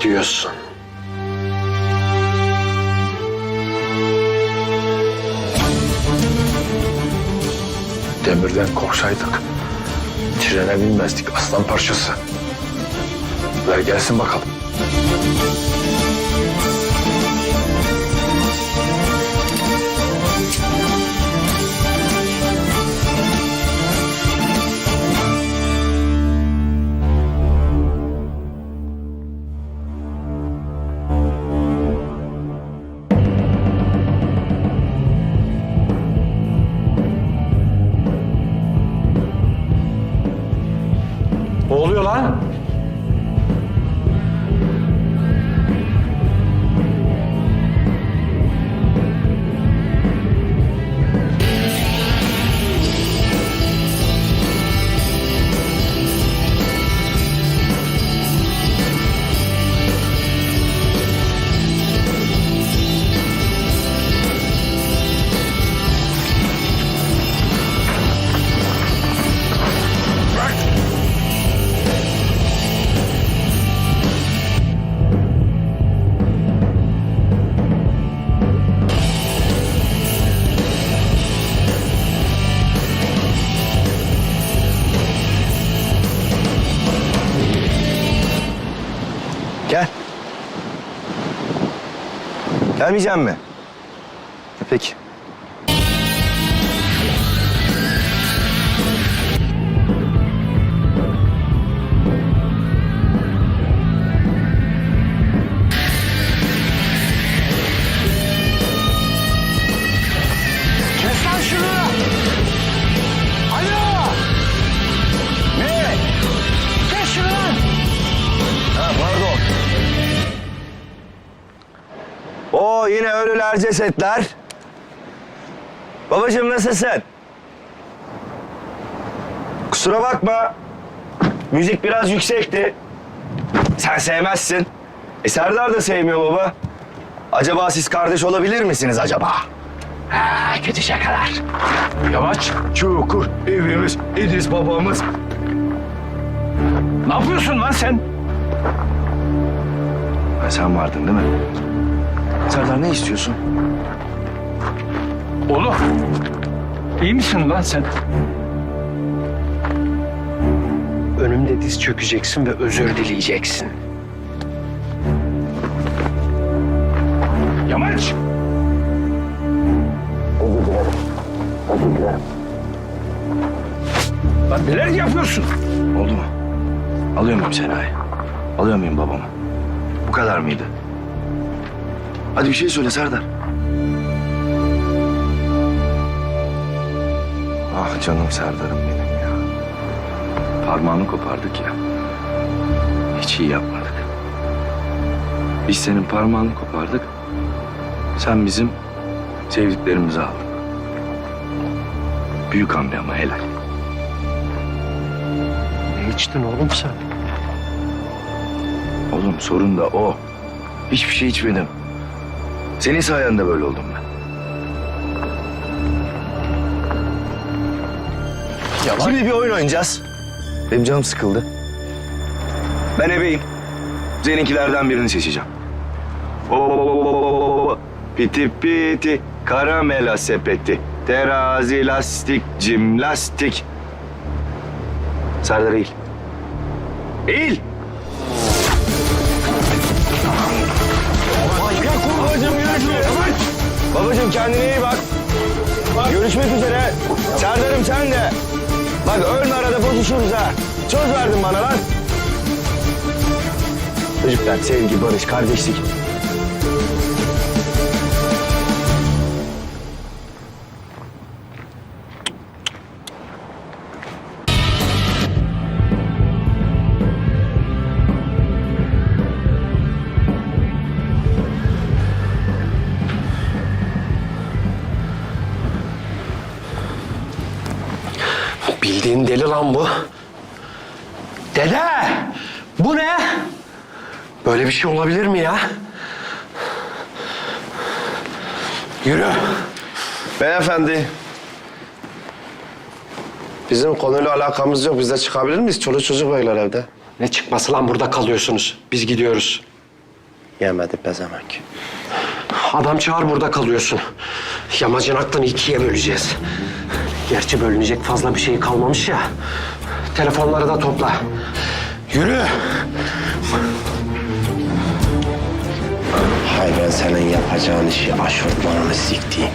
gidiyorsun. Demirden korksaydık trene binmezdik aslan parçası. Ver gelsin bakalım. Ne Gel. Gelmeyeceğim mi? E, Peki. Oo yine ölüler cesetler. Babacığım nasılsın? Kusura bakma. Müzik biraz yüksekti. Sen sevmezsin. E Serdar da sevmiyor baba. Acaba siz kardeş olabilir misiniz acaba? Ha, kötü şakalar. Yavaş. Çukur evimiz, İdris babamız. Ne yapıyorsun lan sen? Ha, sen vardın değil mi? Serdar ne istiyorsun? Oğlum. iyi misin lan sen? Önümde diz çökeceksin ve özür dileyeceksin. Yamaç! Lan neler yapıyorsun? Oldu mu? Alıyor muyum Sena'yı? Alıyor muyum babamı? Bu kadar mıydı? Hadi bir şey söyle Serdar. Ah canım Serdar'ım benim ya. Parmağını kopardık ya. Hiç iyi yapmadık. Biz senin parmağını kopardık. Sen bizim sevdiklerimizi aldın. Büyük hamle ama helal. Ne içtin oğlum sen? Oğlum sorun da o. Hiçbir şey içmedim. Senin sayende böyle oldum ben. Şimdi bir oyun oynayacağız. Benim canım sıkıldı. Ben ebeyim. Seninkilerden birini seçeceğim. Oo, piti piti, karamela sepeti, terazi lastik, cimlastik. Serdar eğil. Eğil. Babacım kendine iyi bak. Görüşmek üzere. Serdar'ım sen de. Bak ölme arada bozuşuruz ha. Söz verdin bana lan. Çocuklar sevgi, barış, kardeşlik. Bildiğin deli lan bu. Dede! Bu ne? Böyle bir şey olabilir mi ya? Yürü. Beyefendi. Bizim konuyla alakamız yok. Biz de çıkabilir miyiz? Çoluk çocuk bekler evde. Ne çıkması lan burada kalıyorsunuz. Biz gidiyoruz. Yemedi pezemek. Adam çağır burada kalıyorsun. Yamacın aklını ikiye böleceğiz. Gerçi bölünecek fazla bir şey kalmamış ya. Telefonları da topla. Yürü. Hay ben senin yapacağın işi aşırtmanını siktiğim.